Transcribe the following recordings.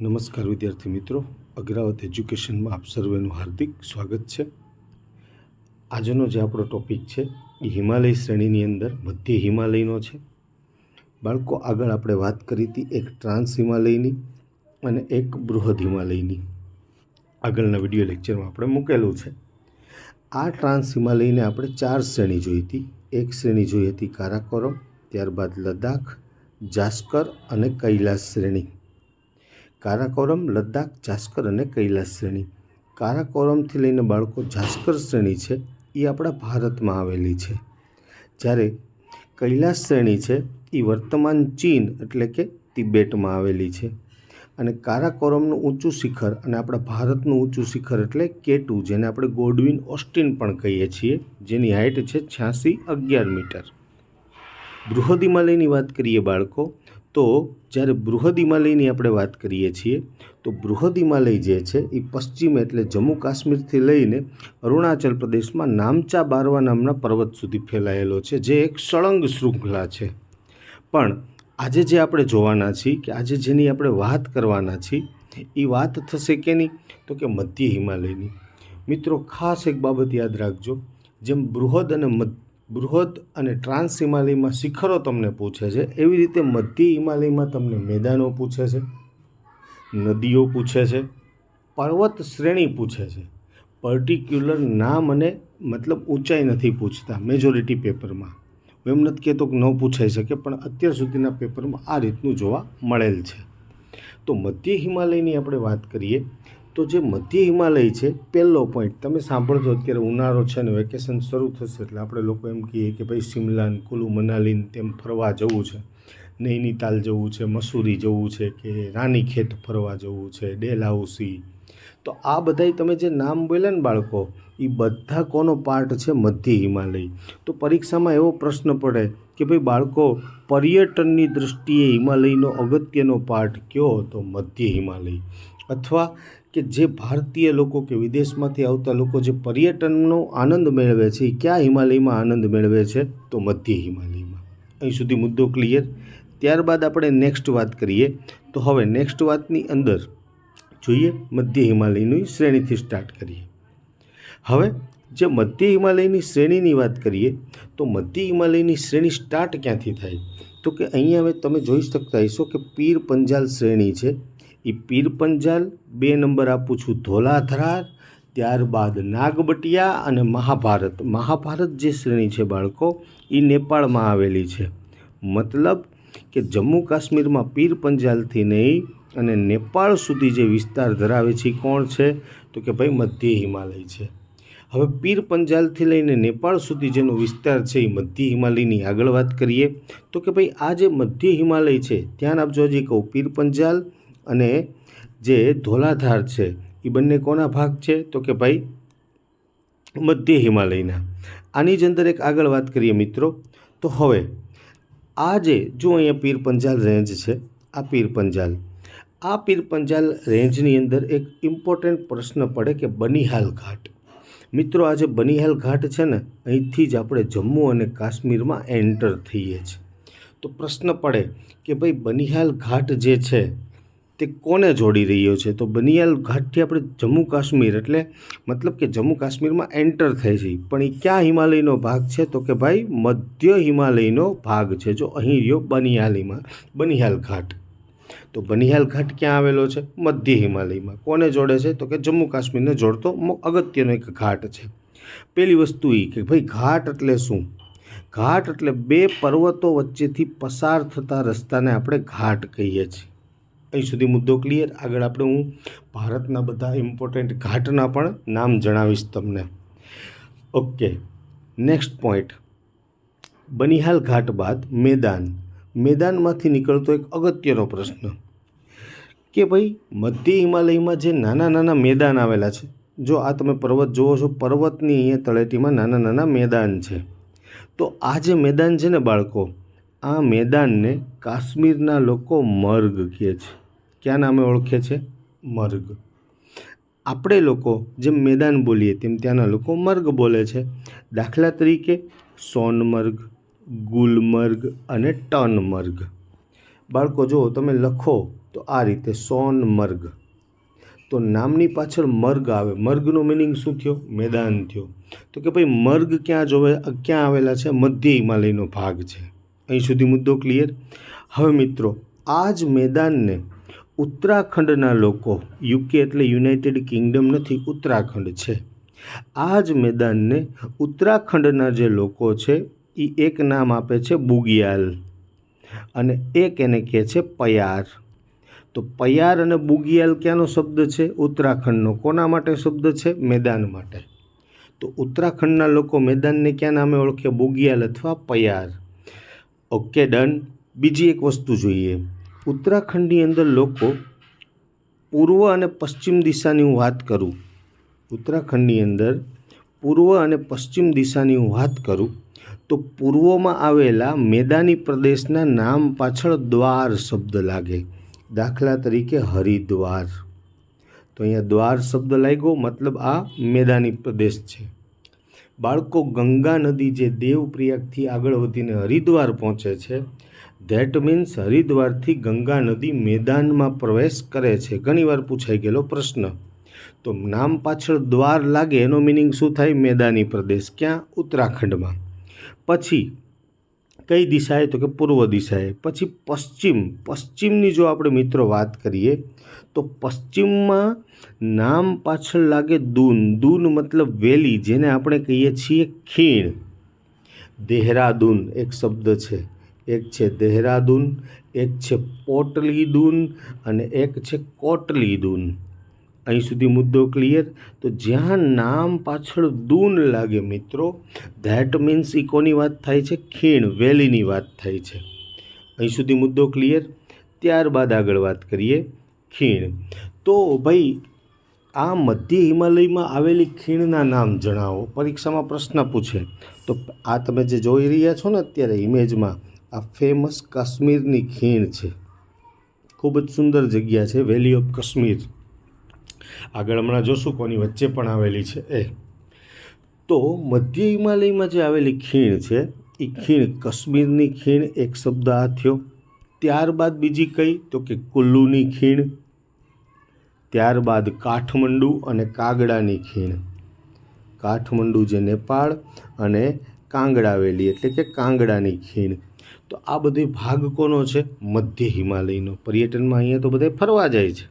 નમસ્કાર વિદ્યાર્થી મિત્રો. અગ્રાવત એજ્યુકેશનમાં આપ સર્વેનું હાર્દિક સ્વાગત છે. આજનો જે આપણો ટોપિક છે એ હિમાલય શ્રેણીની અંદર મધ્ય હિમાલયનો છે. બાળકો, આગળ આપણે વાત કરી હતી એક ટ્રાન્સ હિમાલયની અને એક બૃહદ હિમાલયની. આગળના વીડિયો લેક્ચરમાં આપણે મૂકેલું છે. આ ટ્રાન્સ હિમાલયને આપણે ચાર શ્રેણી જોઈ હતી. એક શ્રેણી જોઈ હતી કારાકોરમ, ત્યારબાદ લદ્દાખ, જાસ્કર અને કૈલાસ શ્રેણી. કારાકોરમ, લદ્દાખ, જાસ્કર અને કૈલાસ શ્રેણી. કારાકોરમથી લઈને બાળકો જાસ્કર શ્રેણી છે, એ આપણા ભારતમાં આવેલી છે. જ્યારે કૈલાસ શ્રેણી છે, એ વર્તમાન ચીન એટલે કે તિબેટમાં આવેલી છે. અને કારાકોરમનું ઊંચું શિખર અને આપણા ભારતનું ઊંચું શિખર એટલે કેટુ જેને આપણે ગોડવિન ઓસ્ટિન પણ કહીએ છીએ, જેની હાઇટ છે છ્યાસી અગિયાર મીટર. બૃહદ હિમાલયની વાત કરીએ બાળકો તો જ્યારે બૃહદ હિમાલયની આપણે વાત કરીએ છીએ, તો બૃહદ હિમાલય જે છે એ પશ્ચિમ એટલે જમ્મુ કાશ્મીરથી લઈને અરુણાચલ પ્રદેશમાં નામચા બારવા નામના પર્વત સુધી ફેલાયેલો છે, જે એક સળંગ શૃંખલા છે. પણ આજે જે આપણે જોવાના છીએ કે આજે જેની આપણે વાત કરવાના છીએ, એ વાત થશે કે નહીં તો કે મધ્ય હિમાલયની. મિત્રો, ખાસ એક બાબત યાદ રાખજો, જેમ બૃહદ અને મધ બૃહદ અને ટ્રાન્સ હિમાલયમાં શિખરો તમને પૂછે છે. એવી રીતે મધ્ય હિમાલયમાં તમને મેદાનો પૂછે છે, નદીઓ પૂછે છે, પર્વત શ્રેણી પૂછે છે. પર્ટિક્યુલર નામ અને મતલબ ઊંચાઈ નથી પૂછતા મેજોરિટી પેપરમાં હું એમ નથી કહેતો કે ન પૂછાઈ શકે, પણ અત્યાર સુધીના પેપરમાં આ રીતનું જોવા મળેલ છે. તો મધ્ય હિમાલયની આપણે વાત કરીએ તો જે મધ્ય હિમાલય છે, પહેલો પોઈન્ટ તમે સાંભળજો અત્યારે ઉનાળો છે ને વેકેશન શરૂ થશે એટલે આપણે લોકો એમ કહીએ કે ભાઈ શિમલાન, કુલુ, મનાલીન તેમ ફરવા જવું છે. નૈનીતાલ જવું છે, મસૂરી જવું છે કે રાનીખેત ફરવા જવું છે ડેલહાઉસી તો આ બધાય તમે જે નામ બોલ્યા ને બાળકો એ બધા કોનો પાર્ટ છે મધ્ય હિમાલય? તો પરીક્ષામાં એવો પ્રશ્ન પડે કે ભાઈ બાળકો, પર્યટનની દૃષ્ટિએ હિમાલયનો અગત્યનો પાર્ટ કયો હતો, મધ્ય હિમાલય? અથવા કે જે ભારતીય લોકો કે વિદેશમાંથી આવતા લોકો જે પર્યટનનો આનંદ મેળવે છે, એ ક્યાં હિમાલયમાં આનંદ મેળવે છે? તો મધ્ય હિમાલયમાં. અહીં સુધી મુદ્દો ક્લિયર ત્યારબાદ આપણે નેક્સ્ટ વાત કરીએ. તો હવે નેક્સ્ટ વાતની અંદર જોઈએ મધ્ય હિમાલયની શ્રેણીથી સ્ટાર્ટ કરીએ. હવે જે મધ્ય હિમાલયની શ્રેણીની વાત કરીએ, તો મધ્ય હિમાલયની શ્રેણી સ્ટાર્ટ ક્યાંથી થાય? તો કે અહીંયા હવે તમે જોઈ શકતા હશો કે પીર પંજાલ શ્રેણી છે. એ પીર પંજાલ, બે નંબર આપું છું ધોલાધરાર ત્યારબાદ નાગબટિયા અને મહાભારત. મહાભારત જે શ્રેણી છે બાળકો એ નેપાળમાં આવેલી છે. મતલબ કે જમ્મુ કાશ્મીરમાં પીર પંજાલથી નહીં અને નેપાળ સુધી જે વિસ્તાર ધરાવે છે એ કોણ છે? તો કે ભાઈ મધ્ય હિમાલય છે. હવે પીર પંજાલથી લઈને નેપાળ સુધી જેનો વિસ્તાર છે એ મધ્ય હિમાલયની આગળ વાત કરીએ, તો કે ભાઈ આ જે મધ્ય હિમાલય છે, ધ્યાન આપજો હજી કહું, પીર પંજાલ અને જે ધોલાધાર છે, એ બંને કોના ભાગ છે? તો કે ભાઈ, મધ્ય હિમાલયના. આની જ અંદર એક આગળ વાત કરીએ મિત્રો. તો હવે, આ જે, જો અહીંયા પીર પંજાલ રેન્જ છે, આ પીર પંજાલ. આ પીર પંજાલ રેન્જની અંદર એક ઇમ્પોર્ટન્ટ પ્રશ્ન પડે કે બનિહાલ ઘાટ. મિત્રો, આ જે બનિહાલ ઘાટ છે ને, અહીંથી જ આપણે જમ્મુ અને કાશ્મીરમાં એન્ટર થઈએ છીએ. તો પ્રશ્ન પડે કે ભાઈ, બનિહાલ ઘાટ જે છે તે કોને જોડી રહ્યો છે? તો બનિયાલ ઘાટથી આપણે જમ્મુ કાશ્મીર એટલે મતલબ કે જમ્મુ કાશ્મીરમાં એન્ટર થાય છે. પણ એ ક્યાં હિમાલયનો ભાગ છે? તો કે ભાઈ મધ્ય હિમાલયનો ભાગ છે. જો અહીં રહ્યો બનિયાલીમાં બનિહાલ ઘાટ. તો બનિહાલ ઘાટ ક્યાં આવેલો છે? મધ્ય હિમાલયમાં. કોને જોડે છે? તો કે જમ્મુ કાશ્મીરને જોડતો અગત્યનો એક ઘાટ છે. પહેલી વસ્તુ એ કે ભાઈ ઘાટ એટલે શું? ઘાટ એટલે બે પર્વતો વચ્ચેથી પસાર થતા રસ્તાને આપણે ઘાટ કહીએ છીએ. અહીં સુધી મુદ્દો ક્લિયર આગળ આપણે હું ભારતના બધા ઇમ્પોર્ટન્ટ ઘાટના પણ નામ જણાવીશ તમને. ઓકે નેક્સ્ટ પોઈન્ટ બનિહાલ ઘાટ બાદ મેદાન. મેદાનમાંથી નીકળતો એક અગત્યનો પ્રશ્ન. કે ભાઈ, મધ્ય હિમાલયમાં જે નાના નાના મેદાન આવેલા છે, જો આ તમે પર્વત જુઓ છો, પર્વતની અહીંયા તળેટીમાં નાના નાના મેદાન છે. તો આ જે મેદાન છે ને બાળકો, આ મેદાનને કાશ્મીરના લોકો મર્ગ કહે છે. ક્યાં નામે ઓળખે છે? મર્ગ. આપણે લોકો જેમ મેદાન બોલીએ તેમ ત્યાંના લોકો મર્ગ બોલે છે. દાખલા તરીકે સોનમર્ગ, ગુલમર્ગ અને ટનમર્ગ. બાળકો, જો તમે લખો તો આ રીતે સોનમર્ગ. તો નામની પાછળ મર્ગ આવે. મર્ગનો મિનિંગ શું થયો? મેદાન થયો. તો કે ભાઈ, મર્ગ ક્યાં જોવે? ક્યાં આવેલા છે? મધ્ય હિમાલયનો ભાગ છે. અહીં સુધી મુદ્દો ક્લિયર હવે મિત્રો, આ જ મેદાનને ઉત્તરાખંડના લોકો, યુકે એટલે યુનાઇટેડ કિંગડમ નથી, ઉત્તરાખંડ છે. આ જ મેદાનને ઉત્તરાખંડના જે લોકો છે એ એક નામ આપે છે બુગિયાલ અને એક એને કહે છે પયાર. તો પયાર અને બુગિયાલ ક્યાંનો શબ્દ છે? ઉત્તરાખંડનો. કોના માટે શબ્દ છે? મેદાન માટે. તો ઉત્તરાખંડના લોકો મેદાનને ક્યાં નામે ઓળખે? બુગિયાલ અથવા પયાર. Okay, done. બીજી એક વસ્તુ જોઈએ. ઉત્તરાખંડની અંદર લોકો પૂર્વ અને પશ્ચિમ દિશાની હું વાત કરું, ઉત્તરાખંડની અંદર પૂર્વ અને પશ્ચિમ દિશાની હું વાત કરું, તો પૂર્વમાં આવેલા મેદાની પ્રદેશના નામ પાછળ દ્વાર શબ્દ લાગે. દાખલા તરીકે હરિદ્વાર. તો અહીંયા દ્વાર શબ્દ લાગ્યો, મતલબ આ મેદાની પ્રદેશ છે. બાળકો ગંગા નદી જે દેવપ્રયાગથી આગળ વધીને હરિદ્વાર પહોંચે છે ધેટ મીન્સ હરિદ્વારથી ગંગા નદી મેદાનમાં પ્રવેશ કરે છે. ઘણીવાર પૂછાઈ ગયેલો પ્રશ્ન. તો નામ પાછળ દ્વાર લાગે, એનો મિનિંગ શું થાય? મેદાની પ્રદેશ. ક્યાં? ઉત્તરાખંડમાં. પછી કઈ દિશાએ? તો કે પૂર્વ દિશાએ. પછી પશ્ચિમ. પશ્ચિમની જો આપણે મિત્રો વાત કરીએ, તો પશ્ચિમમાં નામ પાછળ લાગે દૂન. દૂન મતલબ વેલી, જેને આપણે કહીએ છીએ ખીણ. દેહરાદૂન એક શબ્દ છે. એક છે દેહરાદૂન, એક છે પોટલીદૂન અને એક છે કોટલીદૂન. અહીં સુધી મુદ્દો ક્લિયર તો જ્યાં નામ પાછળ દૂન લાગે મિત્રો ધેટ મીન્સ એ કોની વાત થાય છે? ખીણ વેલીની વાત થાય છે. અહીં સુધી મુદ્દો ક્લિયર ત્યારબાદ આગળ વાત કરીએ, ખીણ. તો ભાઈ, આ મધ્ય હિમાલયમાં આવેલી ખીણના નામ જણાવો. પરીક્ષામાં પ્રશ્ન પૂછે. તો આ તમે જે જોઈ રહ્યા છો ને અત્યારે ઇમેજમાં આ ફેમસ કાશ્મીરની ખીણ છે. ખૂબ જ સુંદર જગ્યા છે વેલી ઓફ કાશ્મીર આગળ હમણાં જોશું કોની વચ્ચે પણ આવેલી છે એ. તો મધ્ય હિમાલયમાં જે આવેલી ખીણ છે, એ ખીણ કાશ્મીરની ખીણ એક શબ્દ આ થયો. ત્યારબાદ બીજી કઈ? તો કે કુલ્લુની ખીણ. ત્યારબાદ કાઠમંડુ અને કાગડાની ખીણ. કાઠમંડુ જે નેપાળ અને કાંગડા વેલી એટલે કે કાંગડાની ખીણ. તો આ બધો ભાગ કોનો છે? મધ્ય હિમાલયનો. પર્યટનમાં અહીંયા તો બધા ફરવા જાય છે.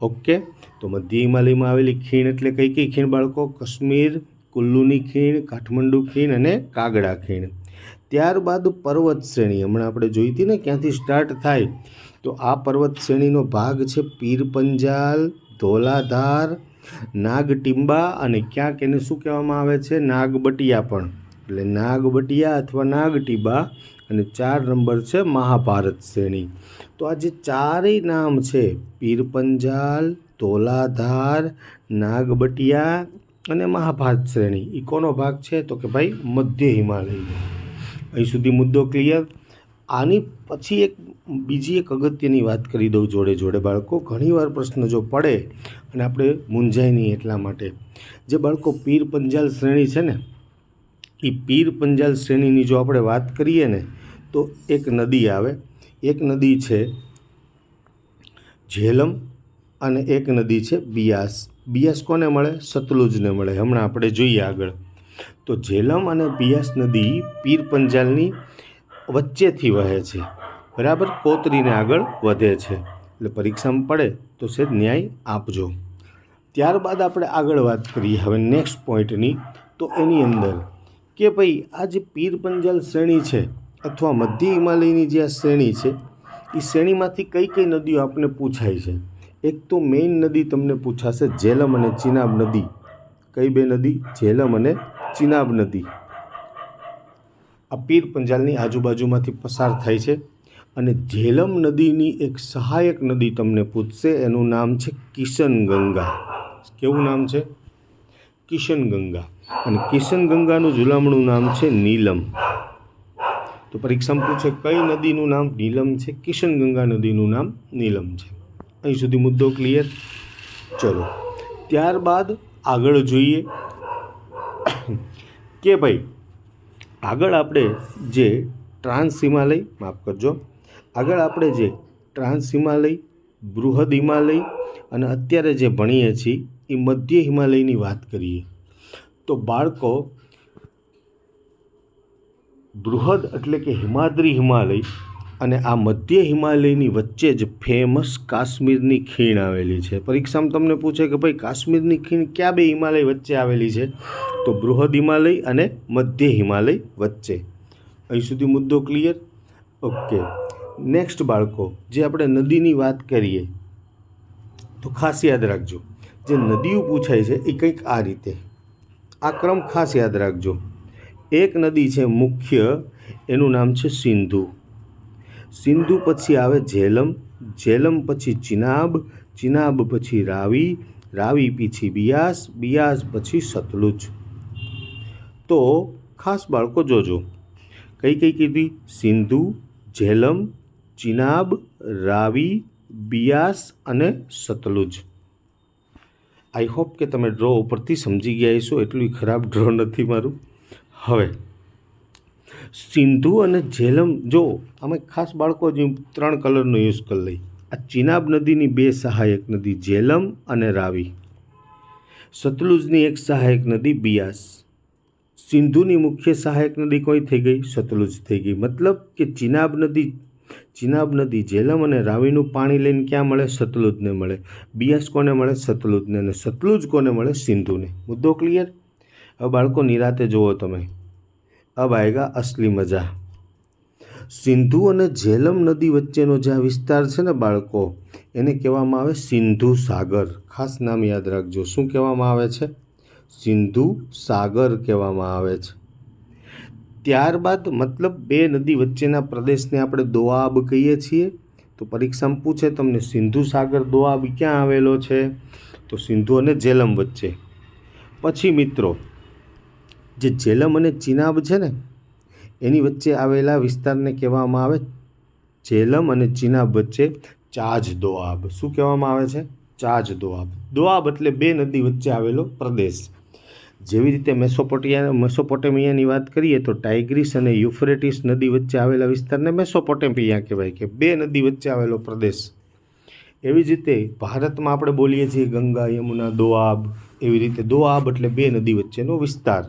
ઓકે? તો મધ્ય હિમાલયમાં આવેલી ખીણ એટલે કઈ કઈ ખીણ બાળકો? કાશ્મીર, કુલ્લુની ખીણ, કાઠમંડુ ખીણ અને કાગડા ખીણ. ત્યારબાદ પર્વત શ્રેણી. હમણાં આપણે જોઈ હતી ને ક્યાંથી સ્ટાર્ટ થાય? તો આ પર્વત શ્રેણીનો ભાગ છે પીર પંજાલ, ધોલાધાર, નાગટીંબા અને ક્યાંક એને શું કહેવામાં આવે છે? નાગબટિયા પણ. એટલે નાગબટિયા અથવા નાગટીબા અને ચાર નંબર છે મહાભારત શ્રેણી. તો આ જે ચારેય નામ છે પીર પંજાલ ધોલાધાર નાગબટિયા અને મહાભારત શ્રેણી એ કોનો ભાગ છે? તો કે ભાઈ મધ્ય હિમાલયનો. અહીં સુધી મુદ્દો ક્લિયર આની પછી એક બીજી એક અગત્યની વાત કરી દઉં જોડે જોડે બાળકો. ઘણીવાર પ્રશ્ન જો પડે, અને આપણે મૂંઝાય નહીં એટલા માટે. જે બાળકો પીર પંજાલ શ્રેણી છે ને એ પીર પંજાલ શ્રેણીની જો આપણે વાત કરીએ ને, તો એક નદી આવે. એક નદી છે ઝેલમ અને એક નદી છે બિયાસ. બિયાસ કોને મળે? સતલુજને મળે. હમણાં આપણે જોઈએ આગળ. તો ઝેલમ અને બિયાસ નદી પીર પંજાલની વચ્ચેથી વહે છે. બરાબર? કોતરીને આગળ વધે છે. એટલે પરીક્ષામાં પડે તો છે ન્યાય આપજો. ત્યારબાદ આપણે આગળ વાત કરીએ. હવે નેક્સ્ટ પોઈન્ટની તો એની અંદર કે ભાઈ, આ જે પીર પંજાલ શ્રેણી છે અથવા મધ્ય હિમાલયની જે આ શ્રેણી છે એ શ્રેણીમાંથી કઈ કઈ નદીઓ આપણને પૂછાય છે? એક તો મેઇન નદી તમને પૂછાશે ઝેલમ અને ચિનાબ નદી. કઈ બે નદી? ઝેલમ અને ચિનાબ નદી. આ પીર પંજાલની આજુબાજુમાંથી પસાર થાય છે અને ઝેલમ નદીની એક સહાયક નદી તમને પૂછશે, એનું નામ છે કિશન ગંગા કેવું નામ છે? કિશન ગંગા. અને કિશન ગંગાનું જુલામણું નામ છે નીલમ. તો પરીક્ષામાં પૂછે કઈ નદીનું નામ નીલમ છે? કિશન ગંગા નદીનું નામ નીલમ છે. અહીં સુધી મુદ્દો ક્લિયર ચલો. ત્યારબાદ આગળ જોઈએ કે ભાઈ, આગળ આપણે જે ટ્રાન્સ હિમાલય, માફ કરજો, આગળ આપણે જે ટ્રાન્સ હિમાલય, બૃહદ હિમાલય અને અત્યારે જે ભણીએ છીએ એ મધ્ય હિમાલયની વાત કરીએ, તો બાળકો બૃહદ એટલે કે હિમાદ્રી હિમાલય અને આ મધ્ય હિમાલયની વચ્ચે જ ફેમસ કાશ્મીરની ખીણ આવેલી છે. પરીક્ષામાં તમને પૂછે કે ભાઈ કાશ્મીરની ખીણ ક્યાં બે હિમાલય વચ્ચે આવેલી છે? તો બૃહદ હિમાલય અને મધ્ય હિમાલય વચ્ચે. અહીં સુધી મુદ્દો ક્લિયર ઓકે નેક્સ્ટ બાળકો, જે આપણે નદીની વાત કરીએ, તો ખાસ યાદ રાખજો. જે નદીઓ પૂછાય છે એ કંઈક આ રીતે. આ ક્રમ ખાસ યાદ રાખજો. એક નદી છે મુખ્ય, એનું નામ છે સિંધુ. સિંધુ પછી આવે ઝેલમ ઝેલમ પછી ચિનાબ ચિનાબ પછી રાવી રાવી પછી બિયાસ બિયાસ પછી સતલુજ. તો ખાસ બાળકો જોજો. કઈ કઈ કીધી? સિંધુ, ઝેલમ, ચિનાબ, રાવી, બિયાસ અને સતલુજ. આઈ હોપ કે તમે ડ્રો ઉપરથી સમજી ગયા હશો એટલું ખરાબ ડ્રો નથી મારું. હવે, સિંધુ અને ઝેલમ, જો, અમે ખાસ બાળકો જે ત્રણ કલરનો યુઝ કરી લઈ આ ચિનાબ નદીની બે સહાયક નદી ઝેલમ અને રાવી. સતલુજની એક સહાયક નદી બિયાસ. સિંધુની મુખ્ય સહાયક નદી કોઈ થઈ ગઈ? સતલુજ થઈ ગઈ. મતલબ કે ચિનાબ નદી ચિનાબ નદી ઝેલમ અને રાવીનું પાણી લઈને ક્યાં મળે? સતલુજને મળે. બિયાસ કોને મળે? સતલુજને. અને સતલુજ કોને મળે? સિંધુને. મુદ્દો ક્લિયર હવે બાળકો, નિરાતે જુઓ તમે. અબ આવેગા અસલી મજા. સિંધુ અને ઝેલમ નદી વચ્ચેનો જે આ વિસ્તાર છે ને બાળકો, એને કહેવામાં આવે સિંધુ સાગર. ખાસ નામ યાદ રાખજો. શું કહેવામાં આવે છે? સિંધુ સાગર કહેવામાં આવે છે. ત્યારબાદ મતલબ બે નદી વચ્ચેના પ્રદેશને આપણે દોઆબ કહીએ છીએ. તો પરીક્ષામાં પૂછે, તમને સિંધુ સાગર દોઆબ ક્યાં આવેલો છે? તો સિંધુ અને ઝેલમ વચ્ચે. પછી મિત્રો, જે ઝેલમ અને ચિનાબ છે ને, એની વચ્ચે આવેલા વિસ્તારને કહેવામાં આવે ઝેલમ અને ચિનાબ વચ્ચે ચાજ દોઆબ. શું કહેવામાં આવે છે? ચાજ દોઆબ. દોઆબ એટલે બે નદી વચ્ચે આવેલો પ્રદેશ. જેવી રીતે મેસોપોટિયા, મેસોપોટેમિયાની વાત કરીએ તો ટાઇગ્રીસ અને યુફ્રેટિસ નદી વચ્ચે આવેલા વિસ્તારને મેસોપોટેમિયા કહેવાય કે બે નદી વચ્ચે આવેલો પ્રદેશ. એવી જ રીતે ભારતમાં આપણે બોલીએ છીએ ગંગા, યમુના, દોઆબ. એવી રીતે દોઆબ એટલે બે નદી વચ્ચેનો વિસ્તાર.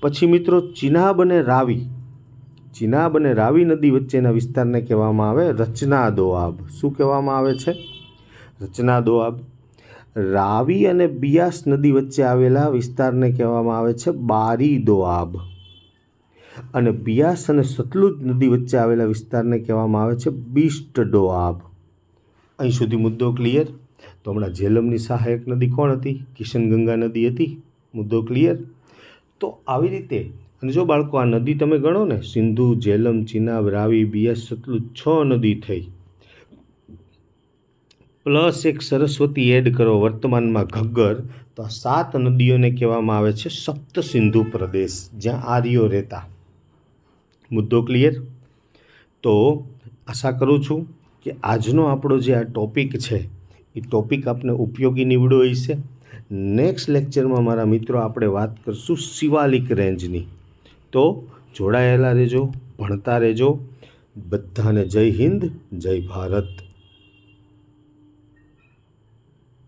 પછી મિત્રો ચિનાબ અને રાવી. ચિનાબ અને રાવી નદી વચ્ચેના વિસ્તારને કહેવામાં આવે રચના દોઆબ. શું કહેવામાં આવે છે? રચના દોઆબ. રાવી અને બિયાસ નદી વચ્ચે આવેલા વિસ્તારને કહેવામાં આવે છે બારી દોઆબ અને બિયાસ અને સતલુજ નદી વચ્ચે આવેલા વિસ્તારને કહેવામાં આવે છે બિસ્ટ ડોઆબ અહીં સુધી મુદ્દો ક્લિયર તો હમણાં ઝેલમની સહાયક નદી કોણ હતી? કિશનગંગા નદી હતી? મુદ્દો ક્લિયર તો આવી રીતે, અને જો બાળકો, આ નદી તમે ગણો ને, સિંધુ, ઝેલમ, ચિનાબ, રાવી, બિયાસ, સતલુજ છ નદી થઈ. પ્લસ એક સરસ્વતી એડ કરો વર્તમાનમાં ઘગ્ગર, તો આ સાત નદીઓને કહેવામાં આવે છે સપ્ત સિંધુ પ્રદેશ, જ્યાં આર્યો રહેતા. મુદ્દો ક્લિયર તો આશા કરું છું કે આજનો આપણો જે આ ટોપિક છે, એ ટોપિક આપને ઉપયોગી નીવડો હશે. નેક્સ્ટ લેક્ચરમાં મારા મિત્રો આપણે વાત કરશું શિવાલિક રેન્જની. તો જોડાયેલા રહેજો, ભણતા રહેજો. બધાને જય હિન્દ, જય ભારત.